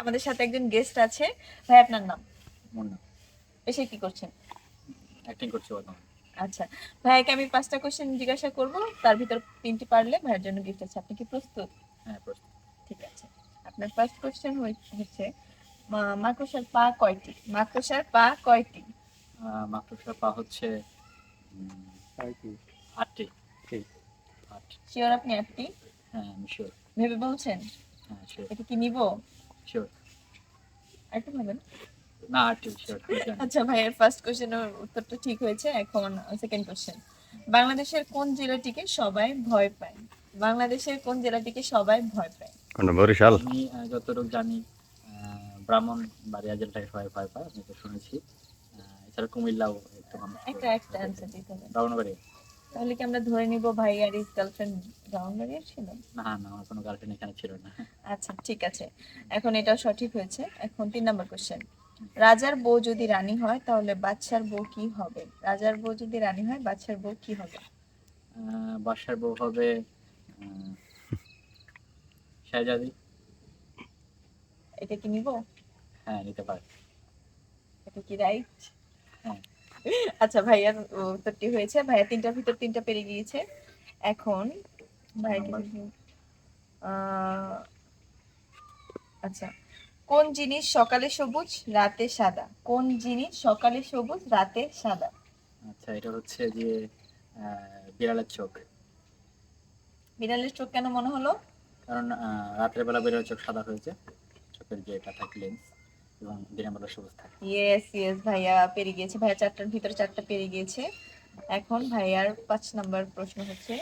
আমাদের সাথে একজন গেস্ট আছে। ভাই আপনার নাম? মুন্না এসে কি করছেন? অ্যাক্টিং করছি বর্তমানে। আচ্ছা ভাইয়াকে আমি পাঁচটা কোশ্চেন জিজ্ঞাসা করব। তার ভিতর তিনটি পারলে ভাইয়ের জন্য গিফট আছে। আপনি কি প্রস্তুত? হ্যাঁ প্রস্তুত। ঠিক আছে। আপনার ফার্স্ট কোশ্চেন হচ্ছে মা- মাকড়সার পা কয়টি? মাকড়সার পা কয়টি? মাকড়সার পা হচ্ছে আটটি। আট। শিওর আপনি আটটি? হ্যাঁ আমি শিওর ভেবে বলছেন? হ্যাঁ এটা কি নিব? শিওর না শিওর আচ্ছা ভাইয়ের ফার্স্ট কোশ্চেনের উত্তরটা ঠিক হয়েছে এখন সেকেন্ড কোশ্চেন বাংলাদেশের কোন জেলাটিকে সবাই ভয় পায়? বাংলাদেশের কোন জেলাটিকে সবাই ভয় পায়? কোনটা বরিশাল আমি যতটুকু জানি ব্রাহ্মণ বাড়িয়া জেলটাকে সবাই ভয় পায় আমি তো শুনেছি। এছাড়া কুমিল্লাও একটু একটা একটা অ্যান্সার দিতে হবে। ব্রাহ্মণবাড়ি তাহলে কি আমরা ধরে নিব ভাই আর ইস গার্লফ্রেন্ড ব্রাউনবাড়িয়ার ছিল? না না আমার কোনো গার্লফ্রেন্ড এখানে ছিল না। আচ্ছা ঠিক আছে। এখন এটাও সঠিক হয়েছে। এখন তিন নম্বর কোশ্চেন রাজার বউ যদি রানী হয় তাহলে বাদশার বউ কি হবে? রাজার বউ যদি রানী হয় বাদশার বউ কি হবে? বাসার বউ হবে শাহজাদি। এটা কি নিব? হ্যাঁ নিতে পারে। এটা কি রাইট হ্যাঁ। আচ্ছা ভাইয়ার উত্তরটি হয়েছে। ভাইয়া তিনটার ভিতর তিনটা পেরে গিয়েছে। এখন ভাইয়া আচ্ছা কোন জিনিস সকালে সবুজ রাতে সাদা? কোন জিনিস সকালে সবুজ রাতে সাদা? আচ্ছা এটা হচ্ছে যে বিড়ালের চোখ। বিড়ালের চোখ কেন মনে হলো? কারণ রাতের বেলা বিড়ালের চোখ সাদা হয়েছে। চোখের যে এটা থাকে লেন্স এবং দিনের বেলা সবুজ থাকে। ইয়েস ইয়েস ভাইয়া পেরে গিয়েছে। ভাইয়া চারটার ভিতরে চারটা পেরে গিয়েছে। এখন ভাইয়ার পাঁচ নাম্বার প্রশ্ন হচ্ছে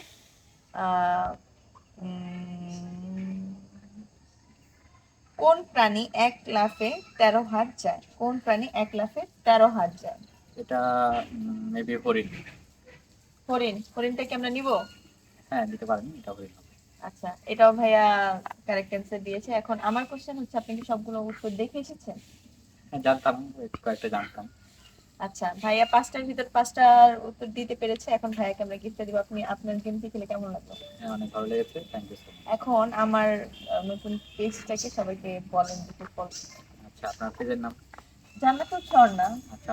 কোন প্রাণী এক লাফে তেরো হাত যায়? কোন প্রাণী এক লাফে তেরো হাত যায়? এটা মেবি হরিণ। হরিণ। হরিণটাকে আমরা নিব? হ্যাঁ নিতে পারেন এটা হরিণ আচ্ছা এটাও ভাইয়া কারেক্ট অ্যান্সার দিয়েছে। এখন আমার কোশ্চেন হচ্ছে আপনি কি সবগুলো উত্তর দেখে এসেছেন? হ্যাঁ জানতাম কয়েকটা জানতাম। আচ্ছা ভাইয়া পাঁচটার ভিতর পাঁচটার উত্তর দিতে পেরেছে। এখন ভাইয়াকে আমরা গিফট দিব। আপনি আপনার গেমটি খেলে কেমন লাগল? হ্যাঁ অনেক ভালো লেগেছে। থ্যাংক ইউ এখন আমার নতুন পেজটাকে সবাইকে বলেন দুটো আচ্ছা আপনার পেজের নাম? জান্নাতুল ঝর্ণা আচ্ছা